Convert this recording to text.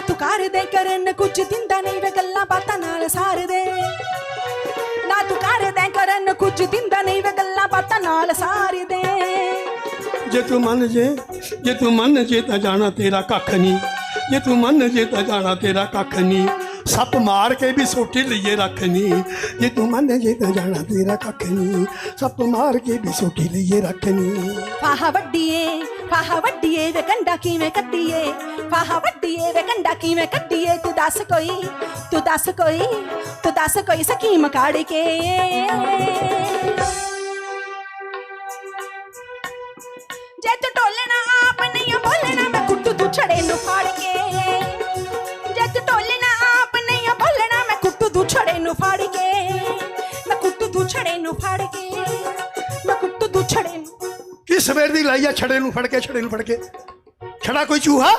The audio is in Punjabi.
ਨਾ ਤੂੰ ਕਰਨ ਕੁਝ ਦਿੰਦਾ ਨਹੀਂ ਵੇ ਗੱਲਾਂ ਬਾਤਾਂ ਨਾਲ ਸਾਰ ਦੇ ਨਾ ਤੂੰ ਕਰ ਕਰਨ ਕੁਝ ਦਿੰਦਾ ਨਹੀਂ ਵੇ ਗੱਲਾਂ ਬਾਤਾਂ ਨਾਲ ਸਾਰ ਜੇ ਤੂੰ ਮੰਨ ਜੇ ਜੇ ਤੂੰ ਮੰਨ ਜੇ ਤਾਂ ਜਾਣਾ ਤੇਰਾ ਕੱਖ ਨਹੀਂ। ਜੇ ਤੂੰ ਮੰਨ ਜੇ ਤਾਂ ਜਾਣਾ ਤੇਰਾ ਕੱਖ ਨਹੀਂ। ਸੱਪ ਮਾਰ ਕੇ ਵੀ ਸੋਟੀ ਲਈਏ ਰੱਖ ਜੇ ਤੂੰ ਮੰਨ ਜੇ ਤਾਂ ਜਾਣਾ ਤੇਰਾ ਕੱਖ ਨਹੀਂ। ਸੱਪ ਮਾਰ ਕੇ ਵੀ ਸੋਟੀ ਲਈਏ ਰੱਖ ਫਾਹਾ ਵੱਡੀਏ ਫਾਹਾ ਵੱਡੀਏ ਵੇ ਕੰਡਾ ਕਿਵੇਂ ਕੱਢੀਏ? ਫਾਹਾ ਵੱਡੀਏ ਵੇ ਕੰਡਾ ਕਿਵੇਂ ਕੱਢੀਏ? ਤੂੰ ਦੱਸ ਕੋਈ, ਤੂੰ ਦੱਸ ਕੋਈ, ਤੂੰ ਦੱਸ ਕੋਈ ਸਕੀਮ ਕਾੜ ਕੇ। ਜੇ ਤੂੰ ਨੂੰ ਫਾੜ ਕੇ, ਮੈਂ ਕੁੱਟੂ ਤੂੰ ਛੜੇ ਨੂੰ ਫੜ ਕੇ, ਮੈਂ ਕੁੱਟੂ ਤੂੰ ਛੜੇ ਨੂੰ। ਕੀ ਸਵੇਰ ਦੀ ਲਾਈ ਆ ਛੜੇ ਨੂੰ ਫੜ ਕੇ, ਛੜੇ ਨੂੰ ਫੜ ਕੇ? ਛੜਾ ਕੋਈ ਚੂਹਾ?